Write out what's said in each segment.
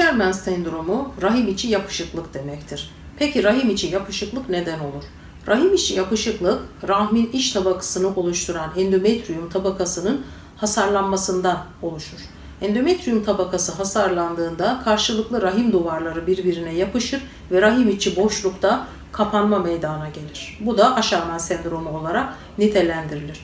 Asherman sendromu rahim içi yapışıklık demektir. Peki rahim içi yapışıklık neden olur? Rahim içi yapışıklık rahmin iç tabakasını oluşturan endometrium tabakasının hasarlanmasından oluşur. Endometrium tabakası hasarlandığında karşılıklı rahim duvarları birbirine yapışır ve rahim içi boşlukta kapanma meydana gelir. Bu da Asherman sendromu olarak nitelendirilir.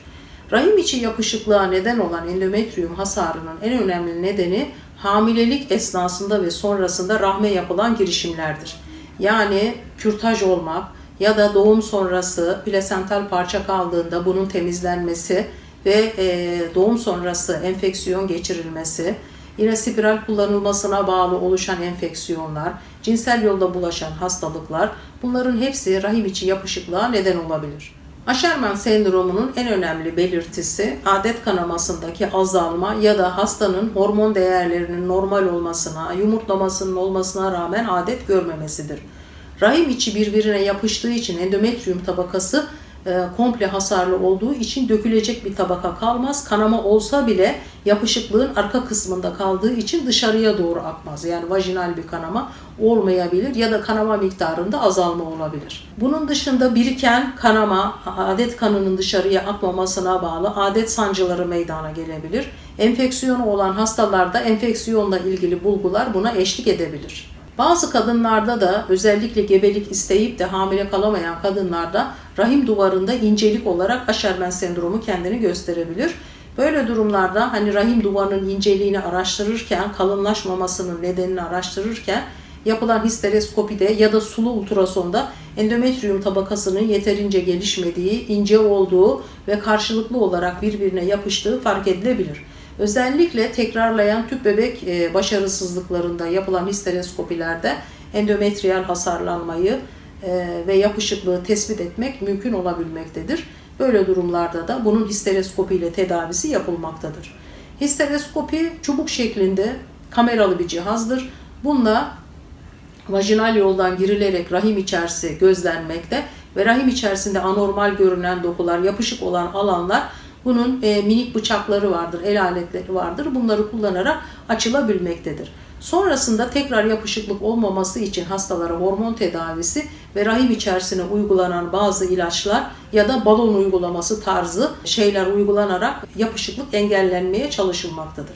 Rahim içi yapışıklığa neden olan endometrium hasarının en önemli nedeni hamilelik esnasında ve sonrasında rahme yapılan girişimlerdir. Yani kürtaj olmak ya da doğum sonrası plasental parça kaldığında bunun temizlenmesi ve e, doğum sonrası enfeksiyon geçirilmesi, yine spiral kullanılmasına bağlı oluşan enfeksiyonlar, cinsel yolda bulaşan hastalıklar bunların hepsi rahim içi yapışıklığa neden olabilir. Asherman sendromunun en önemli belirtisi adet kanamasındaki azalma ya da hastanın hormon değerlerinin normal olmasına, yumurtlamasının olmasına rağmen adet görmemesidir. Rahim içi birbirine yapıştığı için endometrium tabakası komple hasarlı olduğu için dökülecek bir tabaka kalmaz. Kanama olsa bile yapışıklığın arka kısmında kaldığı için dışarıya doğru akmaz. Yani vajinal bir kanama olmayabilir ya da kanama miktarında azalma olabilir. Bunun dışında biriken kanama, adet kanının dışarıya akmamasına bağlı adet sancıları meydana gelebilir. Enfeksiyonu olan hastalarda enfeksiyonla ilgili bulgular buna eşlik edebilir. Bazı kadınlarda da özellikle gebelik isteyip de hamile kalamayan kadınlarda rahim duvarında incelik olarak Asherman sendromu kendini gösterebilir. Böyle durumlarda hani rahim duvarının inceliğini araştırırken, kalınlaşmamasının nedenini araştırırken yapılan histereskopide ya da sulu ultrasonda endometrium tabakasının yeterince gelişmediği, ince olduğu ve karşılıklı olarak birbirine yapıştığı fark edilebilir. Özellikle tekrarlayan tüp bebek e, başarısızlıklarında yapılan histereskopilerde endometriyal hasarlanmayı e, ve yapışıklığı tespit etmek mümkün olabilmektedir. Böyle durumlarda da bunun histereskopi ile tedavisi yapılmaktadır. Histereskopi çubuk şeklinde kameralı bir cihazdır. Bununla vajinal yoldan girilerek rahim içerisi gözlenmekte ve rahim içerisinde anormal görünen dokular, yapışık olan alanlar bunun e, minik bıçakları vardır, el aletleri vardır. Bunları kullanarak açılabilmektedir. Sonrasında tekrar yapışıklık olmaması için hastalara hormon tedavisi ve rahim içerisine uygulanan bazı ilaçlar ya da balon uygulaması tarzı şeyler uygulanarak yapışıklık engellenmeye çalışılmaktadır.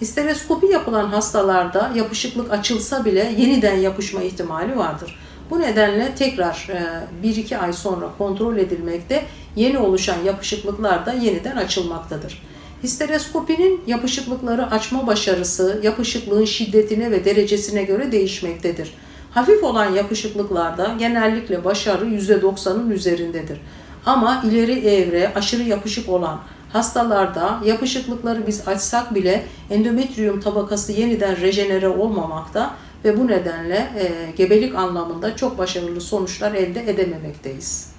Histeroskopi yapılan hastalarda yapışıklık açılsa bile yeniden yapışma ihtimali vardır. Bu nedenle tekrar 1-2 ay sonra kontrol edilmekte yeni oluşan yapışıklıklar da yeniden açılmaktadır. Histeroskopinin yapışıklıkları açma başarısı yapışıklığın şiddetine ve derecesine göre değişmektedir. Hafif olan yapışıklıklarda genellikle başarı %90'ın üzerindedir. Ama ileri evre aşırı yapışık olan hastalarda yapışıklıkları biz açsak bile endometrium tabakası yeniden rejenere olmamakta ve bu nedenle e, gebelik anlamında çok başarılı sonuçlar elde edememekteyiz.